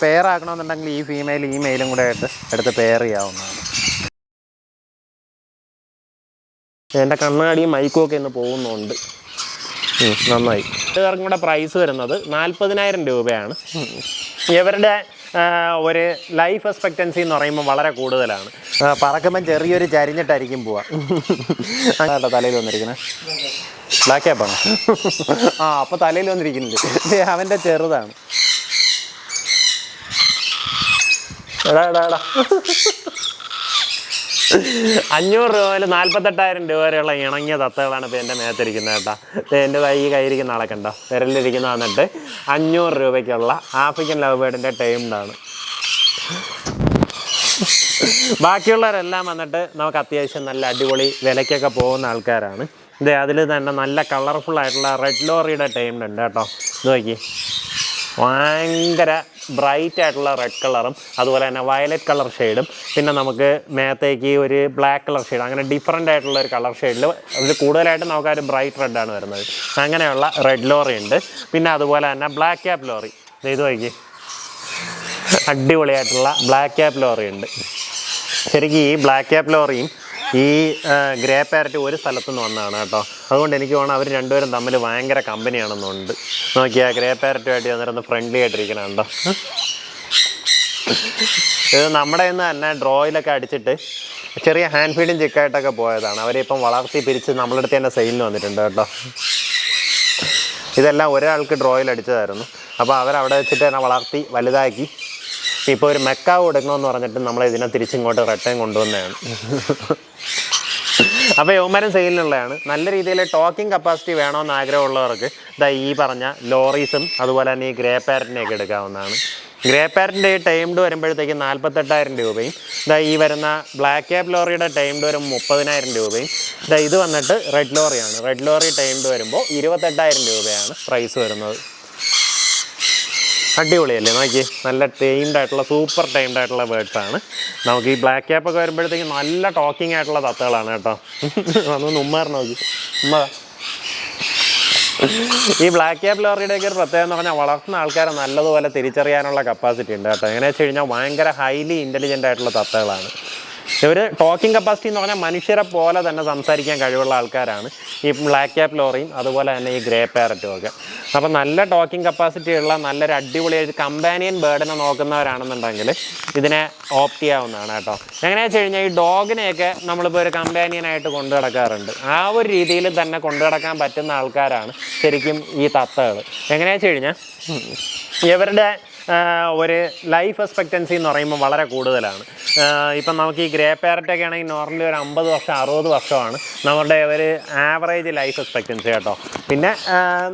Pair ആക്കണമെന്നുണ്ടെങ്കിൽ ഈ female ഈ മെയിലും കൂടെ ആയിട്ട് എടുത്ത് പെയർ ചെയ്യാവുന്നതാണ്. എന്റെ കണ്ണാടിയും മൈക്കും ഒക്കെ ഇന്ന് പോകുന്നുണ്ട്. നന്നായി. ഇവർക്കും കൂടെ പ്രൈസ് വരുന്നത് നാൽപ്പതിനായിരം രൂപയാണ്. ഇവരുടെ ഒരു ലൈഫ് എക്സ്പെക്റ്റൻസി എന്ന് പറയുമ്പോൾ വളരെ കൂടുതലാണ്. പറക്കുമ്പോൾ പറക്കുമ്പം ചെറിയൊരു ചരിഞ്ഞിട്ടായിരിക്കും പോവാ. തലയിൽ വന്നിരിക്കുന്നത് ബ്ലാക്ക് ആപ്പാണ് ആ അപ്പോൾ തലയിൽ വന്നിരിക്കുന്നുണ്ട്. ദേ, അവന്റെ ചെറുതാണ്. അഞ്ഞൂറ് രൂപ മുതൽ നാൽപ്പത്തെട്ടായിരം രൂപ വരെയുള്ള ഇണങ്ങിയ തത്തകളാണ് ഇപ്പോൾ എന്റെ മേത്തിരിക്കുന്നത് കേട്ടോ. എന്റെ കൈ കയ്യിരിക്കുന്ന ആളെ കണ്ടോ? വിരലിരിക്കുന്ന വന്നിട്ട് അഞ്ഞൂറ് രൂപയ്ക്കുള്ള ആഫ്രിക്കൻ ലവ് ബേർഡിന്റെ ടൈംഡാണ് ബാക്കിയുള്ളവരെല്ലാം വന്നിട്ട് നമുക്ക് അത്യാവശ്യം നല്ല അടിപൊളി വിലയ്ക്കൊക്കെ പോകുന്ന ആൾക്കാരാണ്. ഇത് അതിൽ തന്നെ നല്ല കളർഫുൾ ആയിട്ടുള്ള റെഡ് ലോറിയുടെ ടൈംഡ് ഉണ്ട് കേട്ടോ. ഇത് നോക്കി. ഭയങ്കര ബ്രൈറ്റ് ആയിട്ടുള്ള റെഡ് കളറും അതുപോലെ തന്നെ വയലറ്റ് കളർ ഷെയ്ഡും പിന്നെ നമുക്ക് മേത്തേക്ക് ഒരു ബ്ലാക്ക് കളർ ഷെയ്ഡ് അങ്ങനെ ഡിഫറെന്റ് ആയിട്ടുള്ള ഒരു കളർ ഷെയ്ഡിൽ അതിൽ കൂടുതലായിട്ടും നമുക്ക് ഒരു ബ്രൈറ്റ് റെഡാണ് വരുന്നത്. അങ്ങനെയുള്ള റെഡ് ലോറി ഉണ്ട്. പിന്നെ അതുപോലെ തന്നെ ബ്ലാക്ക് ക്യാപ്പ് ലോറി ഇത് നോക്കി അടിപൊളിയായിട്ടുള്ള ബ്ലാക്ക് ക്യാപ്പ് ലോറി ഉണ്ട്. ശരിക്കും ഈ ബ്ലാക്ക് ക്യാപ്പ് ലോറിയും ഈ ഗ്രേ പാരറ്റ് ഒരു സ്ഥലത്തു നിന്ന് വന്നതാണ് കേട്ടോ. അതുകൊണ്ട് എനിക്ക് തോന്നുന്നു അവർ രണ്ടുപേരും തമ്മിൽ ഭയങ്കര കമ്പനിയാണെന്നുണ്ട് നോക്കിയാൽ ഗ്രേ പാരറ്റുമായിട്ട് വന്നിരുന്ന് ഫ്രണ്ട്ലി ആയിട്ടിരിക്കണുണ്ടോ ഇത് നമ്മുടെ ഇന്ന് തന്നെ ഡ്രോയിലൊക്കെ അടിച്ചിട്ട് ചെറിയ ഹാൻഡ് ഫീഡിങ് ചിക്കായിട്ടൊക്കെ പോയതാണ്. അവരിപ്പം വളർത്തി പിരിച്ച് നമ്മളുടെ അടുത്ത് തന്നെ സെയിലിന് വന്നിട്ടുണ്ട് കേട്ടോ. ഇതെല്ലാം ഒരാൾക്ക് ഡ്രോയിൽ അടിച്ചതായിരുന്നു. അപ്പോൾ അവരവിടെ വെച്ചിട്ട് തന്നെ വളർത്തി വലുതാക്കി. ഇപ്പോൾ ഒരു മെക്കാവ് കൊടുക്കണമെന്ന് പറഞ്ഞിട്ട് നമ്മൾ ഇതിനെ തിരിച്ചിങ്ങോട്ട് റിട്ടേൺ കൊണ്ടുവന്നതാണ്. അപ്പോൾ യൗമരം സെയിലിനുള്ളതാണ്. നല്ല രീതിയിൽ ടോക്കിംഗ് കപ്പാസിറ്റി വേണമെന്ന് ആഗ്രഹമുള്ളവർക്ക് ഇതാ ഈ പറഞ്ഞ ലോറീസും അതുപോലെ തന്നെ ഈ ഗ്രേ പാരറ്റിനെയൊക്കെ എടുക്കാവുന്നതാണ്. ഗ്രേ പാരറ്റിന്റെ ടൈംഡ് വരുമ്പോഴത്തേക്ക് നാൽപ്പത്തെട്ടായിരം രൂപയും ഇതാ ഈ വരുന്ന ബ്ലാക്ക് ക്യാബ് ലോറിയുടെ ടൈംഡ് വരും മുപ്പതിനായിരം രൂപയും. ഇതാ ഇത് വന്നിട്ട് റെഡ് ലോറിയാണ്. റെഡ് ലോറി ടൈംഡ് വരുമ്പോൾ ഇരുപത്തെട്ടായിരം രൂപയാണ് പ്രൈസ് വരുന്നത്. അടിപൊളിയല്ലേ? നോക്കി നല്ല ടൈംഡ് ആയിട്ടുള്ള സൂപ്പർ ടൈംഡ് ആയിട്ടുള്ള ബേർഡ്സ് ആണ്. നമുക്ക് ഈ ബ്ലാക്ക് ക്യാപ്പ് ഒക്കെ വരുമ്പോഴത്തേക്കും നല്ല ടോക്കിംഗ് ആയിട്ടുള്ള തത്തകളാണ് കേട്ടോ. അതൊന്ന് ഉമ്മാർ നോക്കി. ഉമ്മ ഈ ബ്ലാക്ക് ക്യാപ്പ് ലോറിയുടെയൊക്കെ ഒരു പ്രത്യേകത എന്ന് പറഞ്ഞാൽ വളർത്തുന്ന ആൾക്കാരെ നല്ലതുപോലെ തിരിച്ചറിയാനുള്ള കപ്പാസിറ്റി ഉണ്ട് കേട്ടോ. എങ്ങനെയാണെന്ന് വെച്ച് കഴിഞ്ഞാൽ ഭയങ്കര ഹൈലി ഇന്റലിജന്റ് ആയിട്ടുള്ള തത്തകളാണ്. ഇവർ ടോക്കിംഗ് കപ്പാസിറ്റി എന്ന് പറഞ്ഞാൽ മനുഷ്യരെ പോലെ തന്നെ സംസാരിക്കാൻ കഴിവുള്ള ആൾക്കാരാണ്. ഈ ബ്ലാക്ക് ക്യാപ്പ് ലോറിയും അതുപോലെ തന്നെ ഈ ഗ്രേ പാരറ്റും ഒക്കെ. അപ്പം നല്ല ടോക്കിംഗ് കപ്പാസിറ്റി ഉള്ള നല്ലൊരു അടിപൊളി ഒരു കമ്പാനിയൻ ബേർഡിനെ നോക്കുന്നവരാണെന്നുണ്ടെങ്കിൽ ഇതിനെ ഓപ്റ്റ് ചെയ്യാവുന്നതാണ് കേട്ടോ. എങ്ങനെയാണെന്ന് വെച്ച് കഴിഞ്ഞാൽ ഈ ഡോഗിനെയൊക്കെ നമ്മളിപ്പോൾ ഒരു കമ്പാനിയനായിട്ട് കൊണ്ടു നടക്കാറുണ്ട്. ആ ഒരു രീതിയിൽ തന്നെ കൊണ്ടു നടക്കാൻ പറ്റുന്ന ആൾക്കാരാണ് ശരിക്കും ഈ തത്തകൾ എങ്ങനെയാണെന്ന് വെച്ച് കഴിഞ്ഞാൽ ഇവരുടെ ഒരു ലൈഫ് എക്സ്പെക്റ്റൻസി എന്ന് പറയുമ്പോൾ വളരെ കൂടുതലാണ്. ഇപ്പം നമുക്ക് ഈ ഗ്രേ പാരറ്റൊക്കെ ആണെങ്കിൽ നോർമലി ഒരു അമ്പത് വർഷം അറുപത് വർഷമാണ് നമ്മളുടെ ഒരു ആവറേജ് ലൈഫ് എക്സ്പെക്റ്റൻസി കേട്ടോ. പിന്നെ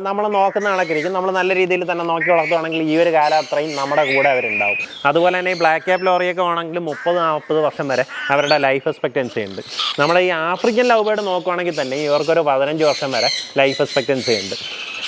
നമ്മൾ നോക്കുന്ന കണക്ക് ഇരിക്കും നമ്മൾ നല്ല രീതിയിൽ തന്നെ നോക്കി വളർത്തുവാണെങ്കിൽ ഈ ഒരു കാലം അത്രയും നമ്മുടെ കൂടെ അവരുണ്ടാവും. അതുപോലെ തന്നെ ഈ ബ്ലാക്ക് ക്യാപ് ലോറിയൊക്കെ ആണെങ്കിൽ മുപ്പത് നാൽപ്പത് വർഷം വരെ അവരുടെ ലൈഫ് എക്സ്പെക്റ്റൻസി ഉണ്ട്. നമ്മുടെ ഈ ആഫ്രിക്കൻ ലവ് ബേർഡ് നോക്കുവാണെങ്കിൽ തന്നെ ഇവർക്കൊരു പതിനഞ്ച് വർഷം വരെ ലൈഫ് എക്സ്പെക്റ്റൻസി ഉണ്ട്.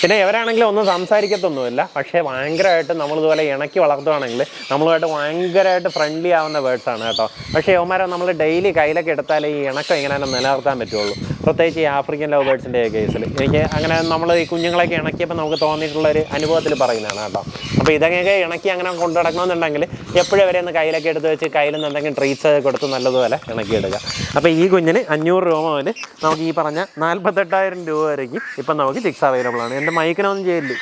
പിന്നെ എവരാണെങ്കിലും ഒന്നും സംസാരിക്കത്തൊന്നുമില്ല. പക്ഷേ ഭയങ്കരമായിട്ട് നമ്മളിതുപോലെ ഇണക്കി വളർത്തുവാണെങ്കിൽ നമ്മളുമായിട്ട് ഭയങ്കരമായിട്ട് ഫ്രണ്ട്ലി ആവുന്ന വേർഡ്സാണ് കേട്ടോ. പക്ഷേ യവന്മാരെ നമ്മൾ ഡെയിലി കയ്യിലൊക്കെ എടുത്താലേ ഈ ഇണക്കം ഇങ്ങനെ നിലനിർത്താൻ പറ്റുള്ളൂ. പ്രത്യേകിച്ച് ഈ ആഫ്രിക്കൻ ലവ് ബേർഡ്സിന്റെ കേസിൽ എനിക്ക് അങ്ങനെ നമ്മൾ ഈ കുഞ്ഞുങ്ങളെയൊക്കെ ഇണക്കിയപ്പോൾ നമുക്ക് തോന്നിയിട്ടുള്ള ഒരു അനുഭവത്തിൽ പറയുന്നതാണ് കേട്ടോ. അപ്പോൾ ഇതൊക്കെ ഇണക്കി അങ്ങനെ കൊണ്ടു നടക്കണമെന്നുണ്ടെങ്കിൽ എപ്പോഴും അവരെ ഒന്ന് കയ്യിലൊക്കെ എടുത്ത് വെച്ച് കയ്യിൽ നിന്ന് എന്തെങ്കിലും ട്രീറ്റ്സ് കൊടുത്ത് നല്ലതുപോലെ ഇണക്കിയെടുക്കുക. അപ്പോൾ ഈ കുഞ്ഞിന് അഞ്ഞൂറ് രൂപ മുതൽ നമുക്ക് ഈ പറഞ്ഞ നാൽപ്പത്തെട്ടായിരം രൂപ വരേക്കും ഇപ്പം നമുക്ക് ചിക്സ് അവൈലബിൾ ആണ്. എന്റെ മൈക്കിനൊന്നും ചെയ്യില്ലേ?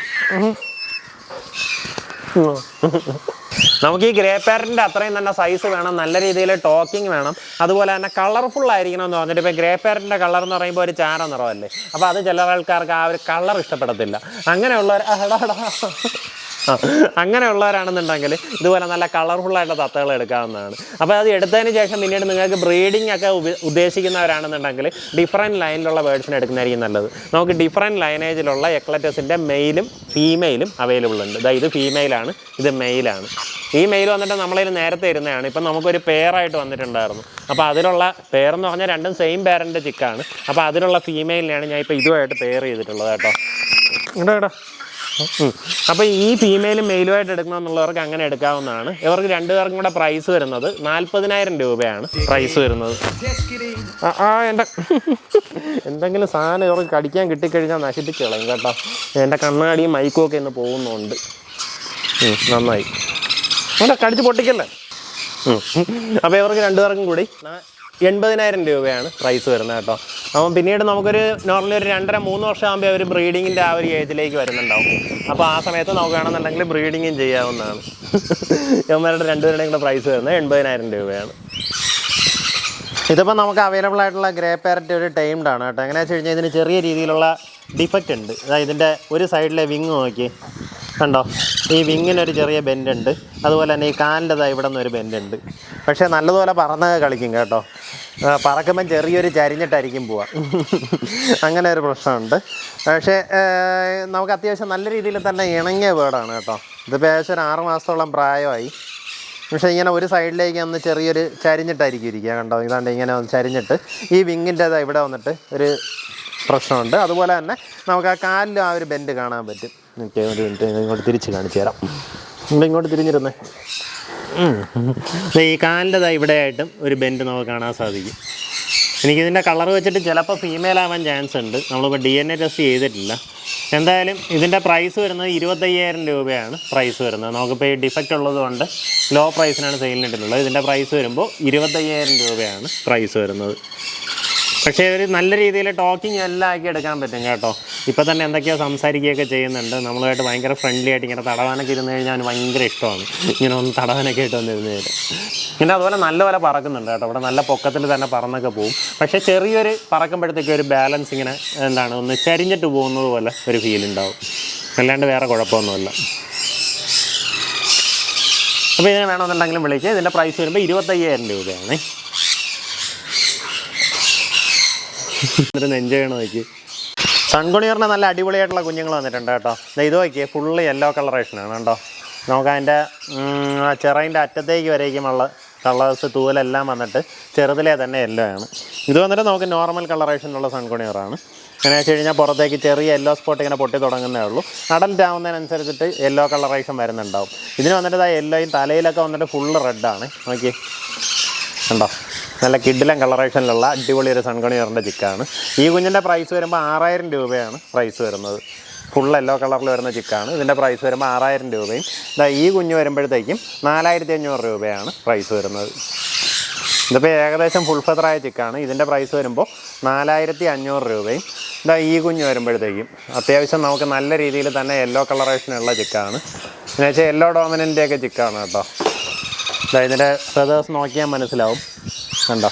നമുക്ക് ഈ ഗ്രേ പാരറ്റിന്റെ അത്രയും തന്നെ സൈസ് വേണം നല്ല രീതിയിൽ ടോക്കിംഗ് വേണം. അതുപോലെ തന്നെ കളർഫുൾ ആയിരിക്കണം എന്ന് പറഞ്ഞിട്ട് ഇപ്പോൾ ഗ്രേ പാരറ്റിന്റെ കളർ എന്ന് പറയുമ്പോൾ ഒരു ചാര നിറമല്ലേ? അപ്പോൾ അത് ചില ആൾക്കാർക്ക് ആ ഒരു കളർ ഇഷ്ടപ്പെടത്തില്ല. അങ്ങനെയുള്ളവർ അങ്ങനെയുള്ളവരാണെന്നുണ്ടെങ്കിൽ ഇതുപോലെ നല്ല കളർഫുൾ ആയിട്ട് തത്തകൾ എടുക്കാവുന്നതാണ്. അപ്പോൾ അത് എടുത്തതിന് ശേഷം പിന്നീട് നിങ്ങൾക്ക് ബ്രീഡിംഗ് ഒക്കെ ഉദ്ദേശിക്കുന്നവരാണെന്നുണ്ടെങ്കിൽ ഡിഫറെന്റ് ലൈനിലുള്ള ബേർഡ്സിനെ എടുക്കുന്നതായിരിക്കും നല്ലത്. നമുക്ക് ഡിഫറെന്റ് ലൈനേജിലുള്ള എക്ലറ്റസിന്റെ മെയിലും ഫീമെയിലും അവൈലബിൾ ഉണ്ട്. ഇതാ ഇത് ഫീമെയിലാണ് ഇത് മെയിലാണ് ഈ മെയിൽ വന്നിട്ട് നമ്മളതിൽ നേരത്തെ ഇരുന്നതാണ്. ഇപ്പം നമുക്കൊരു പെയറായിട്ട് വന്നിട്ടുണ്ടായിരുന്നു. അപ്പോൾ അതിലുള്ള പേരെന്ന് എന്ന് പറഞ്ഞാൽ രണ്ടും സെയിം പേരന്റെ ചിക്കാണ് അപ്പോൾ അതിലുള്ള ഫീമെയിലിനെയാണ് ഞാൻ ഇപ്പോൾ ഇതുമായിട്ട് പെയർ ചെയ്തിട്ടുള്ളത് കേട്ടോ. ഇടാ ഇടാ അപ്പോൾ ഈ ഫീമെയിലും മെയിലുമായിട്ട് എടുക്കണമെന്നുള്ളവർക്ക് അങ്ങനെ എടുക്കാവുന്നതാണ്. ഇവർക്ക് രണ്ടുപേർക്കും കൂടെ പ്രൈസ് വരുന്നത് നാൽപ്പതിനായിരം രൂപയാണ് പ്രൈസ് വരുന്നത്. ആ, ആ എന്റെ എന്തെങ്കിലും സാധനം ഇവർക്ക് കടിക്കാൻ കിട്ടിക്കഴിഞ്ഞാൽ നശിപ്പിച്ച് കളയും കേട്ടോ. എന്റെ കണ്ണാടിയും മൈക്കും ഒക്കെ ഇന്ന് പോകുന്നുണ്ട്. നന്നായി. അങ്ങനെ കടിച്ച് പൊട്ടിക്കല്ലേ? അപ്പോൾ ഇവർക്ക് രണ്ടുപേർക്കും കൂടി എൺപതിനായിരം രൂപയാണ് പ്രൈസ് വരുന്നത് കേട്ടോ. അപ്പം പിന്നീട് നമുക്കൊരു നോർമലി ഒരു രണ്ടര മൂന്ന് വർഷം ആകുമ്പോൾ അവർ ബ്രീഡിങ്ങിന്റെ ആ ഒരു ഏജിലേക്ക് വരുന്നുണ്ടാവും. അപ്പോൾ ആ സമയത്ത് നമുക്ക് വേണമെന്നുണ്ടെങ്കിൽ ബ്രീഡിങ്ങും ചെയ്യാവുന്നതാണ്. ഇവന്മാരുടെ രണ്ടുപേരുടെയും കൂടെ പ്രൈസ് വരുന്നത് എൺപതിനായിരം രൂപയാണ്. ഇതിപ്പോൾ നമുക്ക് അവൈലബിൾ ആയിട്ടുള്ള ഗ്രേ പാരറ്റ് ഒരു ടൈംഡാണ് കേട്ടോ. എങ്ങനെയാണെന്ന് വെച്ച് കഴിഞ്ഞാൽ ഇതിന് ചെറിയ രീതിയിലുള്ള ഡിഫക്റ്റ് ഉണ്ട്. അതായത് ഇതിന്റെ ഒരു സൈഡിലെ വിങ് നോക്കി. കണ്ടോ? ഈ വിങ്ങിനൊരു ചെറിയ ബെൻഡ് ഉണ്ട്. അതുപോലെ തന്നെ ഈ കാലിന്റെ ഇവിടെ നിന്നൊരു ബെൻഡ് ഉണ്ട്. പക്ഷേ നല്ലതുപോലെ പറന്നൊക്കെ കളിക്കും കേട്ടോ. പറക്കുമ്പം ചെറിയൊരു ചരിഞ്ഞിട്ടായിരിക്കും പോവുക അങ്ങനെ ഒരു പ്രശ്നമുണ്ട്. പക്ഷേ നമുക്ക് അത്യാവശ്യം നല്ല രീതിയിൽ തന്നെ ഇണങ്ങിയ വേർഡാണ് കേട്ടോ. ഇതിപ്പോൾ ഏകദേശം ഒരു ആറ് മാസത്തോളം പ്രായമായി. പക്ഷേ ഇങ്ങനെ ഒരു സൈഡിലേക്ക് ഒന്ന് ചെറിയൊരു ചരിഞ്ഞിട്ടായിരിക്കും ഇരിക്കുക കണ്ടോ? ഇതാണ്ട് ഇങ്ങനെ ഒന്ന് ചരിഞ്ഞിട്ട് ഈ വിങ്ങിന്റെത് ഇവിടെ വന്നിട്ട് ഒരു പ്രശ്നമുണ്ട്. അതുപോലെ തന്നെ നമുക്ക് ആ കാലിൽ ആ ഒരു ബെൻഡ് കാണാൻ പറ്റും. ഓക്കെ ഒരു മിനിറ്റ് ഇങ്ങോട്ട് തിരിച്ച് കാണിച്ചു തരാം. നിങ്ങൾ ഇങ്ങോട്ട് തിരിഞ്ഞിരുന്നേ. ഈ കാലിന്റെ ഇവിടെ ആയിട്ടും ഒരു ബെൻഡ് നമുക്ക് കാണാൻ സാധിക്കും. എനിക്കിതിന്റെ കളർ വെച്ചിട്ട് ചിലപ്പോൾ ഫീമെയിൽ ആവാൻ ചാൻസ് ഉണ്ട്. നമ്മളിപ്പോൾ ഡി എൻ എ ടെസ്റ്റ് ചെയ്തിട്ടില്ല. എന്തായാലും ഇതിന്റെ പ്രൈസ് വരുന്നത് ഇരുപത്തയ്യായിരം രൂപയാണ് പ്രൈസ് വരുന്നത്. നമുക്കിപ്പോൾ ഈ ഡിഫക്റ്റ് ഉള്ളതുകൊണ്ട് ലോ പ്രൈസിനാണ് സെയിലിനിട്ടുള്ളത് ഇതിന്റെ പ്രൈസ് വരുമ്പോൾ ഇരുപത്തയ്യായിരം രൂപയാണ് പ്രൈസ് വരുന്നത്. പക്ഷേ ഒരു നല്ല രീതിയിൽ ടോക്കിംഗ് എല്ലാം ആക്കി എടുക്കാൻ പറ്റും കേട്ടോ. ഇപ്പോൾ തന്നെ എന്തൊക്കെയോ സംസാരിക്കുകയൊക്കെ ചെയ്യുന്നുണ്ട്. നമ്മളുമായിട്ട് ഭയങ്കര ഫ്രണ്ട്ലി ആയിട്ട് ഇങ്ങനെ തടവാനൊക്കെ ഇരുന്ന് കഴിഞ്ഞാൽ അവന് ഭയങ്കര ഇഷ്ടമാണ്. ഇങ്ങനെ ഒന്ന് തടവാനൊക്കെ ആയിട്ട് വന്നിരുന്ന് തരും പിന്നെ അതുപോലെ നല്ലപോലെ പറക്കുന്നുണ്ട് കേട്ടോ. ഇവിടെ നല്ല പൊക്കത്തിൽ തന്നെ പറന്നൊക്കെ പോകും പക്ഷേ ചെറിയൊരു പറക്കുമ്പോഴത്തേക്ക് ഒരു ബാലൻസ് ഇങ്ങനെ എന്താണ് ഒന്ന് ചരിഞ്ഞിട്ട് പോകുന്നത് പോലെ ഒരു ഫീൽ ഉണ്ടാവും. അല്ലാണ്ട് വേറെ കുഴപ്പമൊന്നുമില്ല. അപ്പോൾ ഇതിനെ വേണമെന്നുണ്ടെങ്കിലും വിളിക്കുക ഇതിന്റെ പ്രൈസ് വരുമ്പോൾ ഇരുപത്തയ്യായിരം രൂപയാണ്. എന്നിട്ട് സൺകുണിയറിന് നല്ല അടിപൊളിയായിട്ടുള്ള കുഞ്ഞുങ്ങൾ വന്നിട്ടുണ്ട് കേട്ടോ. ഇത് നോക്കിയേ ഫുള്ള് യെല്ലോ കളറേഷനാണ് കേട്ടോ നമുക്ക് അതിന്റെ ചെറൈന്റെ അറ്റത്തേക്ക് വരേക്കുമുള്ള കളേഴ്സ് തൂവലെല്ലാം വന്നിട്ട് ചെറുതിലെ തന്നെ യെല്ലോ ആണ്. ഇത് വന്നിട്ട് നമുക്ക് നോർമൽ കളറേഷനുള്ള സൺകുണിയറാണ്. അങ്ങനെ വെച്ച് കഴിഞ്ഞാൽ പുറത്തേക്ക് ചെറിയ യെല്ലോ സ്പോട്ട് ഇങ്ങനെ പൊട്ടി തുടങ്ങുന്നേ ഉള്ളൂ. അഡൽറ്റ് ആവുന്നതിനനുസരിച്ചിട്ട് യെല്ലോ കളറേഷൻ വരുന്നുണ്ടാവും. ഇതിന് വന്നിട്ട് ആ യെല്ലോയും തലയിലൊക്കെ വന്നിട്ട് ഫുള്ള് റെഡാണ് നോക്കി കണ്ടോ? നല്ല കിഡിലം കളറേഷനിലുള്ള അടിപൊളി ഒരു സൺകണിയറിന്റെ ചിക്കാണ്. ഈ കുഞ്ഞിന്റെ പ്രൈസ് വരുമ്പോൾ ആറായിരം രൂപയാണ് പ്രൈസ് വരുന്നത്. ഫുൾ യെല്ലോ കളറിൽ വരുന്ന ചിക്കാണ്. ഇതിന്റെ പ്രൈസ് വരുമ്പോൾ ആറായിരം രൂപയും. ഇതാ ഈ കുഞ്ഞ് വരുമ്പോഴത്തേക്കും നാലായിരത്തി അഞ്ഞൂറ് രൂപയാണ് പ്രൈസ് വരുന്നത്. ഇതിപ്പോൾ ഏകദേശം ഫുൾ ഫെതറായ ചിക്കാണ്. ഇതിന്റെ പ്രൈസ് വരുമ്പോൾ നാലായിരത്തി അഞ്ഞൂറ് രൂപയും. ഇതാ ഈ കുഞ്ഞ് വരുമ്പോഴത്തേക്കും അത്യാവശ്യം നമുക്ക് നല്ല രീതിയിൽ തന്നെ യെല്ലോ കളറേഷനുള്ള ചിക്കാണ്. എന്നുവെച്ചാൽ യെല്ലോ ഡോമിനന്റെയൊക്കെ ചിക്കാണ് കേട്ടോ. ദാ ഇതിന്റെ ഫെതേഴ്സ് നോക്കിയാൽ മനസ്സിലാവും. കണ്ടോ?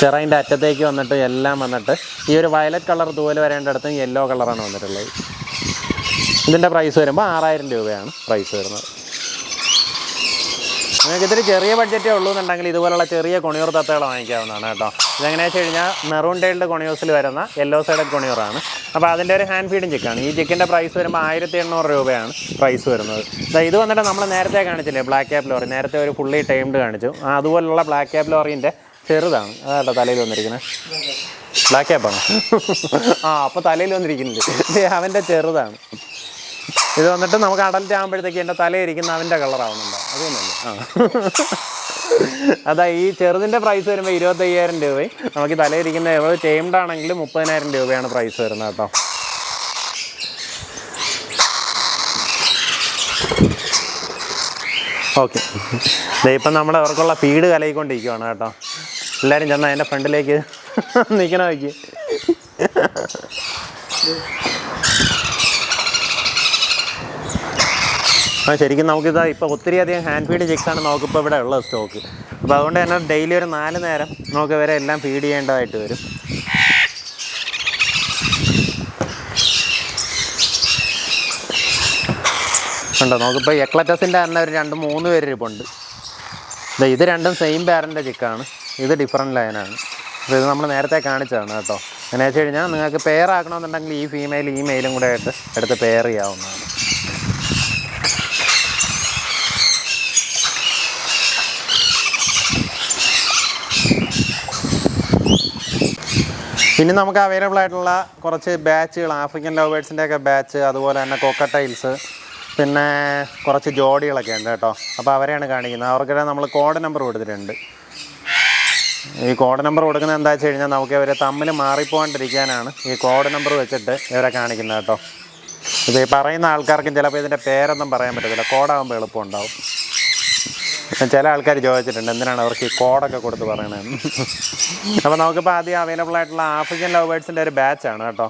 ചെറൈന്റെ അറ്റത്തേക്ക് വന്നിട്ട് എല്ലാം വന്നിട്ട് ഈ ഒരു വയലറ്റ് കളർ തൂവൽ വരേണ്ടടുത്ത് യെല്ലോ കളറാണ് വന്നിട്ടുള്ളത്. ഇതിന്റെ പ്രൈസ് വരുമ്പോൾ ആറായിരം രൂപയാണ് പ്രൈസ് വരുന്നത്. നിങ്ങൾക്ക് ഇതിൽ ചെറിയ ബഡ്ജറ്റേ ഉള്ളൂ എന്നുണ്ടെങ്കിൽ ഇതുപോലുള്ള ചെറിയ കൊണിയൂർ തത്തകൾ വാങ്ങിക്കാവുന്നതാണ് കേട്ടോ. ഇതെങ്ങനെയാണെന്ന് വെച്ച് കഴിഞ്ഞാൽ മെറൂൺ ടൈൽഡ് കൊണിയൂസിൽ വരുന്ന യെല്ലോ സൈഡഡ് കൊണിയൂറാണ്. അപ്പോൾ അതിന്റെ ഒരു ഹാൻഡ് ഫീഡിങ് ചെക്കാണ്. ഈ ചെക്കിന്റെ പ്രൈസ് വരുമ്പോൾ ആയിരത്തി എണ്ണൂറ് രൂപയാണ് പ്രൈസ് വരുന്നത്. ഇത് വന്നിട്ട് നമ്മൾ നേരത്തെ കാണിച്ചില്ലേ ബ്ലാക്ക് ക്യാപ് ലോറി നേരത്തെ ഒരു ഫുള്ളി ടൈംഡ് കാണിച്ചു. അതുപോലുള്ള ബ്ലാക്ക് ക്യാപ് ലോറിന്റെ ചെറുതാണ്. അതാട്ടോ തലയിൽ വന്നിരിക്കുന്നത് ബ്ലാക്ക് ക്യാപ്പാണ് ആ അപ്പോൾ തലയിൽ വന്നിരിക്കുന്നില്ല അവന്റെ ചെറുതാണ്. ഇത് വന്നിട്ട് നമുക്ക് അടൽറ്റ് ആകുമ്പോഴത്തേക്ക് എന്റെ തലയിരിക്കുന്ന അവന്റെ കളറാവുന്നുണ്ടോ അതൊന്നുമില്ല ആ. അതാ ഈ ചെറുതിന്റെ പ്രൈസ് വരുമ്പോൾ ഇരുപത്തയ്യായിരം രൂപയും നമുക്ക് തലയിരിക്കുന്ന എവിടെ ടൈംഡ് ആണെങ്കിൽ മുപ്പതിനായിരം രൂപയാണ് പ്രൈസ് വരുന്നത് കേട്ടോ. ഓക്കെ ഇപ്പം നമ്മൾ അവർക്കുള്ള ഫീഡ് കലയിക്കൊണ്ടിരിക്കുവാണ് കേട്ടോ. എല്ലാവരും ചെന്നാൽ എന്റെ ഫ്രണ്ടിലേക്ക് നിൽക്കണ നോക്കി ആ ശരിക്കും നമുക്കിത് ഇപ്പോൾ ഒത്തിരി അധികം ഹാൻഡ് ഫീഡ് ചിക്സാണ് നമുക്കിപ്പോൾ ഇവിടെ ഉള്ളത് സ്റ്റോക്ക് അപ്പോൾ അതുകൊണ്ട് തന്നെ ഡെയിലി ഒരു നാല് നേരം നമുക്ക് ഇവരെ എല്ലാം ഫീഡ് ചെയ്യേണ്ടതായിട്ട് വരും. ഉണ്ടോ നമുക്കിപ്പോൾ എക്ലറ്റസിന്റെ തന്നെ ഒരു രണ്ട് മൂന്ന് പേര് ഇരിപ്പുണ്ട്. ഇത് രണ്ടും സെയിം പാരന്റെ ചിക്കാണ് ഇത് ഡിഫറെന്റ് ലൈനാണ് അപ്പോൾ ഇത് നമ്മൾ നേരത്തെ കാണിച്ചതാണ് കേട്ടോ. എന്നു വെച്ച് കഴിഞ്ഞാൽ നിങ്ങൾക്ക് പെയർ ആക്കണമെന്നുണ്ടെങ്കിൽ ഈ ഫീമെയിൽ ഈ മെയിലും കൂടെ ആയിട്ട് എടുത്ത് പെയർ ചെയ്യാവുന്നതാണ്. പിന്നെ നമുക്ക് അവൈലബിൾ ആയിട്ടുള്ള കുറച്ച് ബാച്ചുകൾ ആഫ്രിക്കൻ ലവ് ബേഡ്സിന്റെ ഒക്കെ ബാച്ച് അതുപോലെ തന്നെ കൊക്കട്ടൈൽസ് പിന്നെ കുറച്ച് ജോഡികളൊക്കെ ഉണ്ട് കേട്ടോ. അപ്പോൾ അവരെയാണ് കാണിക്കുന്നത്. അവർക്കിടെ നമ്മൾ കോഡ് നമ്പർ കൊടുത്തിട്ടുണ്ട്. ഈ കോഡ് നമ്പർ കൊടുക്കുന്നത് എന്താ വെച്ച് കഴിഞ്ഞാൽ നമുക്ക് ഇവരെ തമ്മിൽ മാറിപ്പോകാണ്ടിരിക്കാനാണ് ഈ കോഡ് നമ്പർ വെച്ചിട്ട് ഇവരെ കാണിക്കുന്നത് കേട്ടോ. ഇത് പറയുന്ന ആൾക്കാർക്കും ചിലപ്പോൾ ഇതിന്റെ പേരൊന്നും പറയാൻ പറ്റത്തില്ല. കോഡാകുമ്പോൾ എളുപ്പമുണ്ടാവും. ചില ആൾക്കാർ ചോദിച്ചിട്ടുണ്ട് എന്തിനാണ് അവർക്ക് ഈ കോഡൊക്കെ കൊടുത്ത് പറയണത്? അപ്പോൾ നമുക്കിപ്പോൾ ആദ്യം അവൈലബിൾ ആയിട്ടുള്ള ആഫ്രിക്കൻ ലവ് ബേഡ്സിന്റെ ഒരു ബാച്ചാണ് കേട്ടോ.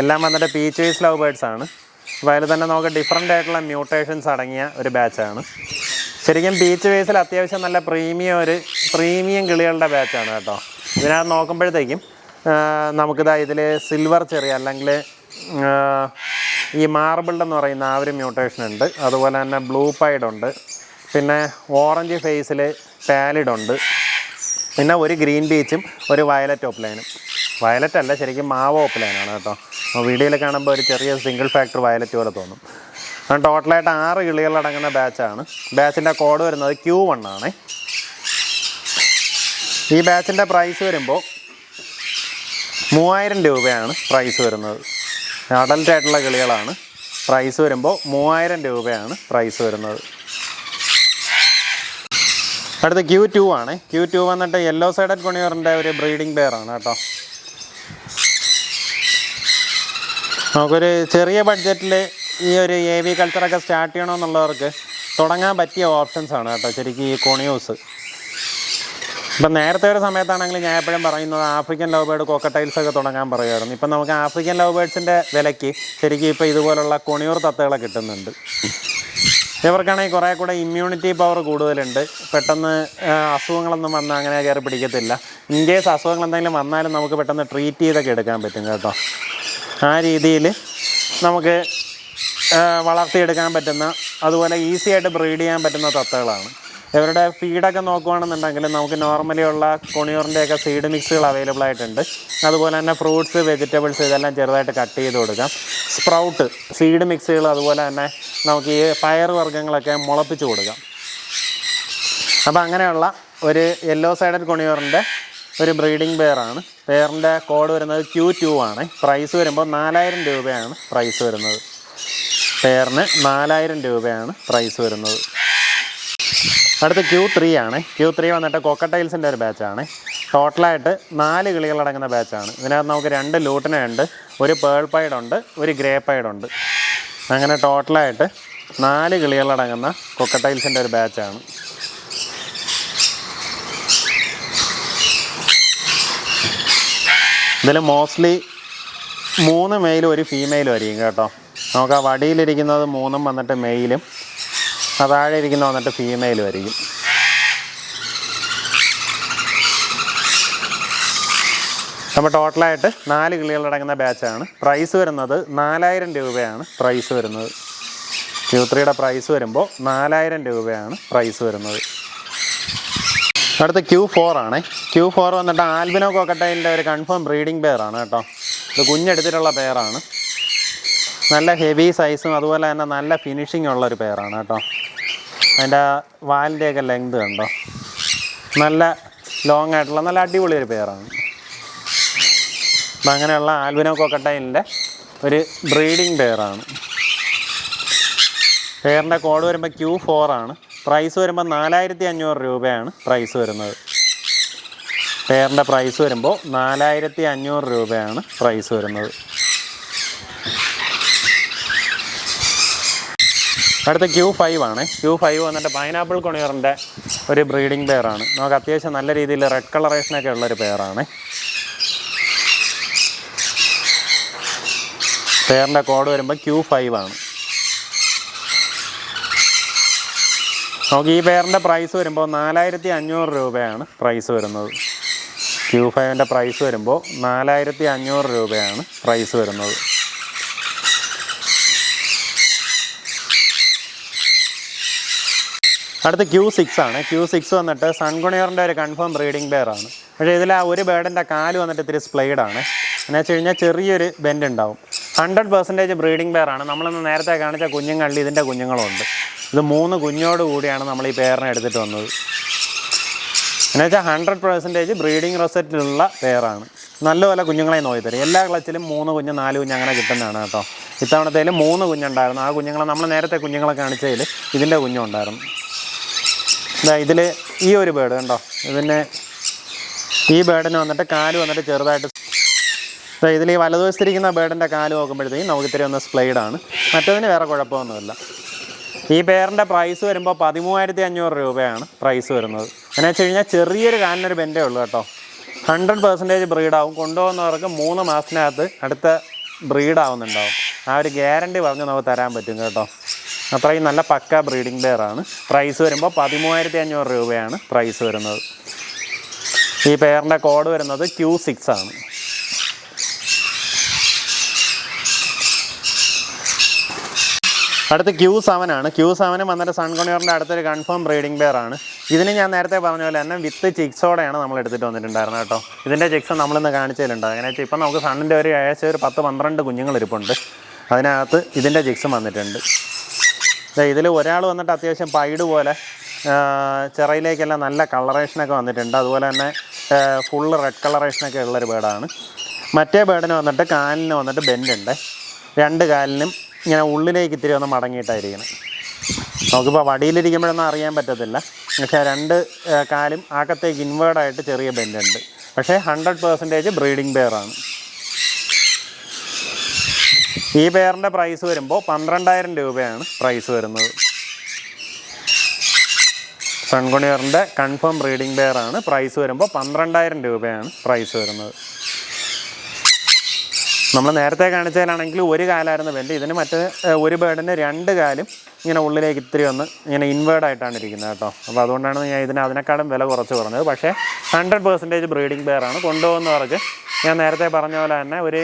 എല്ലാം വന്നിട്ട് പീച്ചേഴ്സ് ലവ് ബേഡ്സ് ആണ്. അപ്പോൾ അതിൽ തന്നെ നമുക്ക് ഡിഫറെന്റ് ആയിട്ടുള്ള മ്യൂട്ടേഷൻസ് അടങ്ങിയ ഒരു ബാച്ചാണ് ശരിക്കും ബീച്ച് വേസിൽ അത്യാവശ്യം നല്ല പ്രീമിയം ഒരു പ്രീമിയം കിളികളുടെ ബാച്ചാണ് കേട്ടോ. ഇതിനകത്ത് നോക്കുമ്പോഴത്തേക്കും നമുക്കിതാ ഇതിൽ സിൽവർ ചെറിയ അല്ലെങ്കിൽ ഈ മാർബിൾ എന്ന് പറയുന്ന ആ ഒരു മ്യൂട്ടേഷൻ ഉണ്ട്. അതുപോലെ തന്നെ ബ്ലൂ പൈഡ് ഉണ്ട്. പിന്നെ ഓറഞ്ച് ഫേസിൽ പാലിഡ് ഉണ്ട് പിന്നെ ഒരു ഗ്രീൻ ബീച്ചും ഒരു വയലറ്റ് ഓപ്പ്ലൈനും വയലറ്റ് അല്ല ശരിക്കും മാവ് ഓപ്പ്ലൈനാണ് കേട്ടോ. വീഡിയോയിൽ കാണുമ്പോൾ ഒരു ചെറിയ സിംഗിൾ ഫാക്ടർ വയലറ്റ് പോലെ തോന്നും. ടോട്ടലായിട്ട് ആറ് കിളികളടങ്ങുന്ന ബാച്ചാണ് ബാച്ചിന്റെ കോഡ് വരുന്നത് ക്യൂ വൺ ആണ്. ഈ ബാച്ചിന്റെ പ്രൈസ് വരുമ്പോൾ മൂവായിരം രൂപയാണ് പ്രൈസ് വരുന്നത്. അഡൽറ്റ് ആയിട്ടുള്ള കിളികളാണ്. പ്രൈസ് വരുമ്പോൾ മൂവായിരം രൂപയാണ് പ്രൈസ് വരുന്നത്. അടുത്ത ക്യൂ ടു ആണ്. ക്യൂ ടു വന്നിട്ട് യെല്ലോ സൈഡഡ് കൊണിയറിന്റെ ഒരു ബ്രീഡിംഗ് പെയറാണ് കേട്ടോ. നമുക്കൊരു ചെറിയ ബഡ്ജറ്റിൽ ഈ ഒരു എ വി കൾച്ചറൊക്കെ സ്റ്റാർട്ട് ചെയ്യണമെന്നുള്ളവർക്ക് തുടങ്ങാൻ പറ്റിയ ഓപ്ഷൻസ് ആണ് കേട്ടോ ശരിക്കും ഈ കൊണിയൂസ് ഇപ്പം നേരത്തെ ഒരു സമയത്താണെങ്കിൽ ഞാൻ എപ്പോഴും പറയുന്നത് ആഫ്രിക്കൻ ലവ് ബേർഡ് കോക്കട്ടൈൽസ് ഒക്കെ തുടങ്ങാൻ പറയുമായിരുന്നു. ഇപ്പം നമുക്ക് ആഫ്രിക്കൻ ലവ് ബേർഡ്സിന്റെ വിലയ്ക്ക് ശരിക്കും ഇപ്പോൾ ഇതുപോലുള്ള കൊണിയൂർ തത്തകളെ കിട്ടുന്നുണ്ട്. ഇവർക്കാണെങ്കിൽ കുറേ കൂടെ ഇമ്മ്യൂണിറ്റി പവർ കൂടുതലുണ്ട്. പെട്ടെന്ന് അസുഖങ്ങളൊന്നും വന്നാൽ അങ്ങനെ കയറി പിടിക്കത്തില്ല. ഇൻ കേസ് അസുഖങ്ങൾ എന്തെങ്കിലും വന്നാലും നമുക്ക് പെട്ടെന്ന് ട്രീറ്റ് ചെയ്തൊക്കെ എടുക്കാൻ പറ്റും കേട്ടോ. ആ രീതിയിൽ നമുക്ക് വളർത്തിയെടുക്കാൻ പറ്റുന്ന അതുപോലെ ഈസി ആയിട്ട് ബ്രീഡ് ചെയ്യാൻ പറ്റുന്ന തത്തകളാണ്. ഇവരുടെ ഫീഡൊക്കെ നോക്കുകയാണെന്നുണ്ടെങ്കിൽ നമുക്ക് നോർമലി ഉള്ള കൊണിയൂറിന്റെയൊക്കെ സീഡ് മിക്സുകൾ അവൈലബിൾ ആയിട്ടുണ്ട്. അതുപോലെ തന്നെ ഫ്രൂട്ട്സ് വെജിറ്റബിൾസ് ഇതെല്ലാം ചെറുതായിട്ട് കട്ട് ചെയ്ത് കൊടുക്കാം. സ്പ്രൗട്ട് സീഡ് മിക്സുകൾ അതുപോലെ തന്നെ നമുക്ക് ഈ പയർ വർഗങ്ങളൊക്കെ മുളപ്പിച്ച് കൊടുക്കാം. അപ്പോൾ അങ്ങനെയുള്ള ഒരു യെല്ലോ സൈഡഡ് കൊണിയോറിന്റെ ഒരു ബ്രീഡിംഗ് പെയറാണ് പെയറിന്റെ കോഡ് വരുന്നത് ക്യൂ ടു ആണ്. പ്രൈസ് വരുമ്പോൾ നാലായിരം രൂപയാണ് പ്രൈസ് വരുന്നത്. പെയറിന് നാലായിരം രൂപയാണ് പ്രൈസ് വരുന്നത്. അടുത്ത ക്യൂ ത്രീ ആണ്. ക്യൂ ത്രീ വന്നിട്ട് കൊക്കട്ടൈൽസിന്റെ ഒരു ബാച്ചാണ് ടോട്ടലായിട്ട് നാല് കിളികളടങ്ങുന്ന ബാച്ചാണ് ഇതിനകത്ത് നമുക്ക് രണ്ട് ലൂട്ടിനുണ്ട് ഒരു പേൾ പൈഡുണ്ട് ഒരു ഗ്രേ പൈഡുണ്ട് അങ്ങനെ ടോട്ടലായിട്ട് നാല് കിളികളടങ്ങുന്ന കൊക്കട്ടൈൽസിന്റെ ഒരു ബാച്ചാണ്. ഇതിൽ മോസ്റ്റ്ലി മൂന്ന് മെയിലും ഒരു ഫീമെയിലും ആയിരിക്കും കേട്ടോ. നമുക്ക് ആ വടിയിലിരിക്കുന്നത് മൂന്നും വന്നിട്ട് മെയിലും ആ ഇരിക്കുന്നത് ഇരിക്കുന്ന വന്നിട്ട് ഫീമെയിലും ആയിരിക്കും. അപ്പോൾ ടോട്ടലായിട്ട് നാല് കിളികളടങ്ങുന്ന ബാച്ചാണ് പ്രൈസ് വരുന്നത് നാലായിരം രൂപയാണ്. പ്രൈസ് വരുന്നത്. ക്യൂ ത്രീയുടെ പ്രൈസ് വരുമ്പോൾ നാലായിരം രൂപയാണ് പ്രൈസ് വരുന്നത്. അടുത്ത ക്യൂ ഫോർ ആണ്. ക്യൂ ഫോർ വന്നിട്ട് ആൽബിനോ കോക്കട്ടൈലിന്റെ ഒരു കൺഫേം ബ്രീഡിംഗ് പെയറാണ് കേട്ടോ. ഇത് കുഞ്ഞെടുത്തിട്ടുള്ള പെയറാണ് നല്ല ഹെവി സൈസും അതുപോലെ തന്നെ നല്ല ഫിനിഷിംഗ് ഉള്ള ഒരു പെയറാണ് കേട്ടോ. അതിന്റെ വാലിന്റെയൊക്കെ ലെങ്ത് കണ്ടോ. നല്ല ലോങ് ആയിട്ടുള്ള നല്ല അടിപൊളി ഒരു പെയറാണ് അങ്ങനെയുള്ള ആൽബിനോ കൊക്കട്ടൈലിന്റെ ഒരു ബ്രീഡിംഗ് പെയറാണ് പെയറിന്റെ കോഡ് വരുമ്പോൾ ക്യൂ ഫോർ ആണ്. പ്രൈസ് വരുമ്പോൾ നാലായിരത്തി അഞ്ഞൂറ് രൂപയാണ് പ്രൈസ് വരുന്നത്. പെയറിന്റെ പ്രൈസ് വരുമ്പോൾ നാലായിരത്തി അഞ്ഞൂറ് രൂപയാണ് പ്രൈസ് വരുന്നത്. അടുത്ത ക്യൂ ഫൈവ് ആണ്. ക്യൂ ഫൈവ് വന്നിട്ട് പൈനാപ്പിൾ കൊണിയറിന്റെ ഒരു ബ്രീഡിംഗ് പെയറാണ് നമുക്ക് അത്യാവശ്യം നല്ല രീതിയിൽ റെഡ് കളറേഷനൊക്കെ ഉള്ളൊരു പെയറാണ് പെയറിന്റെ കോഡ് വരുമ്പോൾ ക്യൂ ഫൈവ് ആണ്. നമുക്ക് ഈ പെയറിന്റെ പ്രൈസ് വരുമ്പോൾ നാലായിരത്തി അഞ്ഞൂറ് രൂപയാണ് പ്രൈസ് വരുന്നത്. ക്യൂ ഫൈവിന്റെ പ്രൈസ് വരുമ്പോൾ നാലായിരത്തി അഞ്ഞൂറ് രൂപയാണ് പ്രൈസ് വരുന്നത്. അടുത്ത ക്യൂ സിക്സ് ആണ്. ക്യൂ സിക്സ് വന്നിട്ട് സൺകുണിയറിന്റെ ഒരു കൺഫേം ബ്രീഡിംഗ് ബെയറാണ് പക്ഷേ ഇതിൽ ആ ഒരു ബേഡിന്റെ കാൽ വന്നിട്ട് ഇത്തിരി സ്പ്ലൈഡ് ആണ്. എന്ന് വെച്ച് കഴിഞ്ഞാൽ ചെറിയൊരു ബെൻഡ് ഉണ്ടാവും. ഹൺഡ്രഡ് പെർസെന്റേജ് ബ്രീഡിംഗ് പെയറാണ് നമ്മളിന്ന് നേരത്തെ കാണിച്ച കുഞ്ഞുങ്ങളിൽ ഇതിന്റെ കുഞ്ഞുങ്ങളുണ്ട്. ഇത് മൂന്ന് കുഞ്ഞോട് കൂടിയാണ് നമ്മൾ ഈ പെയറിനെ എടുത്തിട്ട് വന്നത്. എന്നുവെച്ചാൽ ഹൺഡ്രഡ് പെർസെന്റേജ് ബ്രീഡിംഗ് റിസൾട്ടിലുള്ള പെയറാണ്. നല്ലപോലെ കുഞ്ഞുങ്ങളെ നോക്കി തരും. എല്ലാ ക്ലച്ചിലും മൂന്ന് കുഞ്ഞ് നാല് കുഞ്ഞ് അങ്ങനെ കിട്ടുന്നതാണ് കേട്ടോ. ഇത്തവണത്തേൽ മൂന്ന് കുഞ്ഞുണ്ടായിരുന്നു. ആ കുഞ്ഞുങ്ങളെ നമ്മൾ നേരത്തെ കുഞ്ഞുങ്ങളെ കാണിച്ചതിൽ ഇതിന്റെ കുഞ്ഞുണ്ടായിരുന്നു. ഇതാ ഇതിൽ ഈ ഒരു ബേഡ് കണ്ടോ? ഇതിന് ഈ ബേഡിന് വന്നിട്ട് കാൽ വന്നിട്ട് ചെറുതായിട്ട് ഇതിൽ ഈ വലതുവശത്തിരിക്കുന്ന ബേഡിന്റെ കാൽ നോക്കുമ്പോഴത്തേക്കും നമുക്ക് ഇത്തിരി ഒന്ന് സ്പ്ലൈഡ് ആണ്. മറ്റതിന് വേറെ കുഴപ്പമൊന്നുമില്ല. ഈ പേരിന്റെ പ്രൈസ് വരുമ്പോൾ പതിമൂവായിരത്തി അഞ്ഞൂറ് രൂപയാണ് പ്രൈസ് വരുന്നത്. എന്നു വെച്ച് കഴിഞ്ഞാൽ ചെറിയൊരു കാലിനൊരു ബെൻഡേ ഉള്ളൂ കേട്ടോ. ഹൺഡ്രഡ് പെർസെന്റേജ് ബ്രീഡാവും കൊണ്ടുപോകുന്നവർക്ക് മൂന്ന് മാസത്തിനകത്ത് അടുത്ത ബ്രീഡാവുന്നുണ്ടാവും ആ ഒരു ഗ്യാരണ്ടി പറഞ്ഞ് നമുക്ക് തരാൻ പറ്റും കേട്ടോ. അത്രയും നല്ല പക്ക ബ്രീഡിംഗ് പെയറാണ് പ്രൈസ് വരുമ്പോൾ പതിമൂവായിരത്തി അഞ്ഞൂറ് രൂപയാണ് പ്രൈസ് വരുന്നത്. ഈ പെയറിന്റെ കോഡ് വരുന്നത് ക്യൂ സിക്സ് ആണ്. അടുത്ത് ക്യൂ സെവൻ ആണ്. ക്യൂ സെവനും വന്നിട്ട് സൺകൊണിയറിന്റെ അടുത്തൊരു കൺഫേം ബ്രീഡിംഗ് പെയർ ആണ്. ഇതിന് ഞാൻ നേരത്തെ പറഞ്ഞ പോലെ തന്നെ വിത്ത് ചിക്സോടെയാണ് നമ്മൾ എടുത്തിട്ട് വന്നിട്ടുണ്ടായിരുന്നത് കേട്ടോ. ഇതിന്റെ ചിക്സ് നമ്മളിന്ന് കാണിച്ചതിലുണ്ട്. അങ്ങനെ വെച്ചാൽ ഇപ്പം നമുക്ക് സണ്ണിന്റെ ഒരു ഏകദേശം ഒരു പത്ത് പന്ത്രണ്ട് കുഞ്ഞുങ്ങൾ ഇരിപ്പുണ്ട്. അതിനകത്ത് ഇതിന്റെ ചിക്സും വന്നിട്ടുണ്ട്. ഇതിൽ ഒരാൾ വന്നിട്ട് അത്യാവശ്യം പൈഡ് പോലെ ചിറയിലേക്കെല്ലാം നല്ല കളറേഷനൊക്കെ വന്നിട്ടുണ്ട്. അതുപോലെ തന്നെ ഫുള്ള് റെഡ് കളറേഷനൊക്കെ ഉള്ളൊരു ബേഡാണ് മറ്റേ ബേഡിന് വന്നിട്ട് കാലിന് വന്നിട്ട് ബെൻഡുണ്ട് രണ്ട് കാലിനും ഇങ്ങനെ ഉള്ളിലേക്ക് ഇത്തിരി ഒന്ന് മടങ്ങിയിട്ടായിരിക്കണം. നമുക്കിപ്പോൾ വടിയിലിരിക്കുമ്പോഴൊന്നും അറിയാൻ പറ്റത്തില്ല. പക്ഷേ രണ്ട് കാലും ആക്കത്തേക്ക് ഇൻവേർഡായിട്ട് ചെറിയ ബെൻഡുണ്ട് പക്ഷേ ഹൺഡ്രഡ് പെർസെന്റേജ് ബ്രീഡിംഗ് പെയറാണ് ഈ പെയറിന്റെ പ്രൈസ് വരുമ്പോൾ പന്ത്രണ്ടായിരം രൂപയാണ് പ്രൈസ് വരുന്നത്. സൺകുണിയറിന്റെ കൺഫേം ബ്രീഡിംഗ് പെയറാണ് പ്രൈസ് വരുമ്പോൾ പന്ത്രണ്ടായിരം രൂപയാണ് പ്രൈസ് വരുന്നത്. നമ്മൾ നേരത്തെ കാണിച്ചതിലാണെങ്കിൽ ഒരു കാലായിരുന്നു വെല്ല് ഇതിന് മറ്റേ ഒരു ബേഡിന് രണ്ട് കാലും ഇങ്ങനെ ഉള്ളിലേക്ക് ഇത്തിരി ഒന്ന് ഇങ്ങനെ ഇൻവേർഡ് ആയിട്ടാണ് ഇരിക്കുന്നത് കേട്ടോ. അപ്പോൾ അതുകൊണ്ടാണ് ഞാൻ ഇതിന് അതിനേക്കാളും വില കുറച്ച് പറഞ്ഞത്. പക്ഷേ ഹൺഡ്രഡ് പെർസെന്റേജ് ബ്രീഡിംഗ് ബെയറാണ് കൊണ്ടുപോകുന്നവർക്ക് ഞാൻ നേരത്തെ പറഞ്ഞ പോലെ തന്നെ ഒരു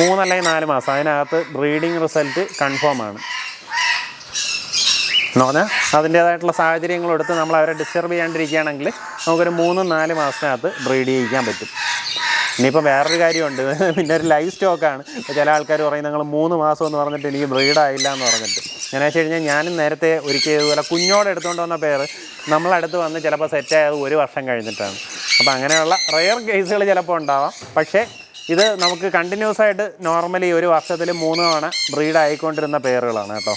മൂന്നല്ലെങ്കിൽ നാല് മാസം അതിനകത്ത് ബ്രീഡിംഗ് റിസൾട്ട് കൺഫേം ആണ്. എന്ന് പറഞ്ഞാൽ അതിന്റേതായിട്ടുള്ള സാഹചര്യങ്ങൾ എടുത്ത് നമ്മൾ അവരെ ഡിസ്റ്റർബ് ചെയ്യാണ്ടിരിക്കുകയാണെങ്കിൽ നമുക്കൊരു മൂന്ന് നാല് മാസത്തിനകത്ത് ബ്രീഡ് ചെയ്യിക്കാൻ പറ്റും. ഇനിയിപ്പോൾ വേറൊരു കാര്യമുണ്ട്. പിന്നെ ഒരു ലൈവ് സ്റ്റോക്കാണ് ഇപ്പോൾ ചില ആൾക്കാർ പറയും നിങ്ങൾ മൂന്ന് മാസം എന്ന് പറഞ്ഞിട്ട് എനിക്ക് ബ്രീഡായില്ല എന്ന് പറഞ്ഞിട്ട്. എങ്ങനെ വെച്ച് കഴിഞ്ഞാൽ ഞാനും നേരത്തെ ഒരിക്കൽ ഇതുപോലെ കുഞ്ഞോടെ എടുത്തുകൊണ്ട് വന്ന പേര് നമ്മളടുത്ത് വന്ന് ചിലപ്പോൾ സെറ്റായത് ഒരു വർഷം കഴിഞ്ഞിട്ടാണ്. അപ്പോൾ അങ്ങനെയുള്ള റെയർ കേസുകൾ ചിലപ്പോൾ ഉണ്ടാവാം. പക്ഷേ ഇത് നമുക്ക് കണ്ടിന്യൂസ് ആയിട്ട് നോർമലി ഒരു വർഷത്തിൽ മൂന്ന് തവണ ബ്രീഡ് ആയിക്കൊണ്ടിരുന്ന പേരുകളാണ് കേട്ടോ.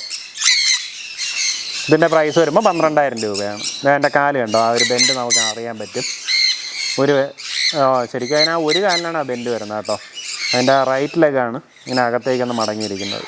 ഇതിന്റെ പ്രൈസ് വരുമ്പോൾ പന്ത്രണ്ടായിരം രൂപയാണ്. ദേ എന്റെ കാൽ കണ്ടോ? ആ ഒരു ബെൻഡ് നമുക്ക് അറിയാൻ പറ്റും. ഒരു ശരിക്കും അതിന് ആ ഒരു കാലിനാണ് ആ ബെൻഡ് വരുന്നത് കേട്ടോ. അതിന്റെ റൈറ്റ് ലെഗാണ് ഇങ്ങനെ അകത്തേക്കൊന്ന് മടങ്ങിയിരിക്കുന്നത്.